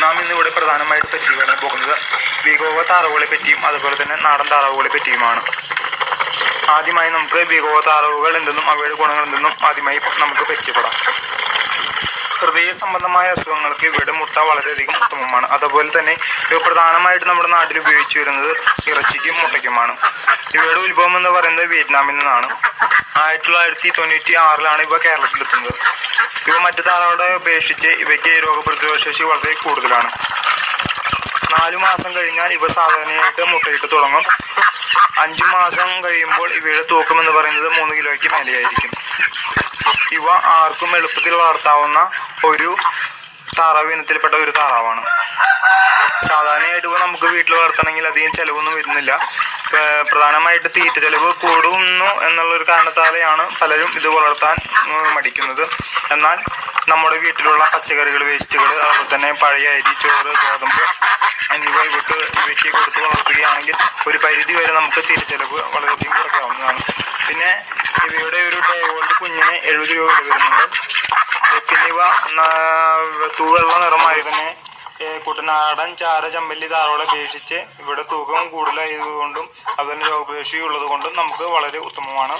നാം ഇന്നിവിടെ പ്രധാനമായിട്ട് പരിശീലനം പോകുന്നത്. വിഗോവ താറാവുകളെ പറ്റിയും അതുപോലെ തന്നെ നാടൻ താറാവുകളെ പറ്റിയുമാണ്. ആദ്യമായി നമുക്ക് വിഗോവ താറാവുകൾ എന്തെന്നും അവയുടെ ഗുണങ്ങൾ എന്തെന്നും ആദ്യമായി നമുക്ക് പരിചയപ്പെടാം. ഹൃദയ സംബന്ധമായ അസുഖങ്ങൾക്ക് ഇവയുടെ മുട്ട വളരെയധികം ഉത്തമമാണ്. അതുപോലെ തന്നെ ഇവ പ്രധാനമായിട്ട് നമ്മുടെ നാട്ടിൽ ഉപയോഗിച്ചു വരുന്നത് ഇറച്ചിക്കും മുട്ടയ്ക്കുമാണ്. ഇവയുടെ ഉത്ഭവം എന്ന് പറയുന്നത് വിയറ്റ്നാമിൽ നിന്നാണ്. ആയിരത്തി തൊള്ളായിരത്തി തൊണ്ണൂറ്റി ആറിലാണ് ഇവ കേരളത്തിലെത്തുന്നത്. ഇവ മറ്റു താറാവുകളെ അപേക്ഷിച്ച് ഇവയ്ക്ക് രോഗപ്രതിരോധ ശേഷി വളരെ കൂടുതലാണ്. നാലു മാസം കഴിഞ്ഞാൽ ഇവ സാധാരണയായിട്ട് മുട്ടയിട്ട് തുടങ്ങും. അഞ്ചു മാസം കഴിയുമ്പോൾ ഇവയുടെ തൂക്കം എന്ന് പറയുന്നത് മൂന്ന് കിലോയ്ക്ക് മേലെയായിരിക്കും. ഇവ ആർക്കും എളുപ്പത്തിൽ വളർത്താവുന്ന ഒരു താറാവ് ഇനത്തിൽപ്പെട്ട ഒരു താറാവാണ്. സാധാരണയായിട്ട് ഇവ നമുക്ക് വീട്ടിൽ വളർത്തണമെങ്കിൽ അധികം ചിലവൊന്നും വരുന്നില്ല. പ്രധാനമായിട്ട് തീറ്റ ചെലവ് കൂടുന്നു എന്നുള്ളൊരു കാരണത്താലെയാണ് പലരും ഇത് വളർത്താൻ മടിക്കുന്നത്. എന്നാൽ നമ്മുടെ വീട്ടിലുള്ള പച്ചക്കറികൾ വേസ്റ്റുകൾ അതുപോലെ തന്നെ പഴയ അരി ചോറ് ഗോതമ്പ് ഇവക്ക് ഇവയ്ക്ക് കൊടുത്ത് വളർത്തുകയാണെങ്കിൽ ഒരു പരിധി വരെ നമുക്ക് തിരിച്ചെലവ് ചെലവ് വളരെയധികം കുറയ്ക്കാവുന്നതാണ്. പിന്നെ ഇവയുടെ ഒരു ഡേ കുഞ്ഞിന് എഴുപത് രൂപ വില വരുന്നുണ്ട്. പിന്നെ ഇവ തൂവെള്ള നിറമായി തന്നെ കുട്ടനാടൻ ചാര ചമ്പല്ലി താറോളെ അപേക്ഷിച്ച് ഇവിടെ തൂക്കം കൂടുതലായതുകൊണ്ടും അതുപോലെ കൊണ്ടും നമുക്ക് വളരെ ഉത്തമമാണ്.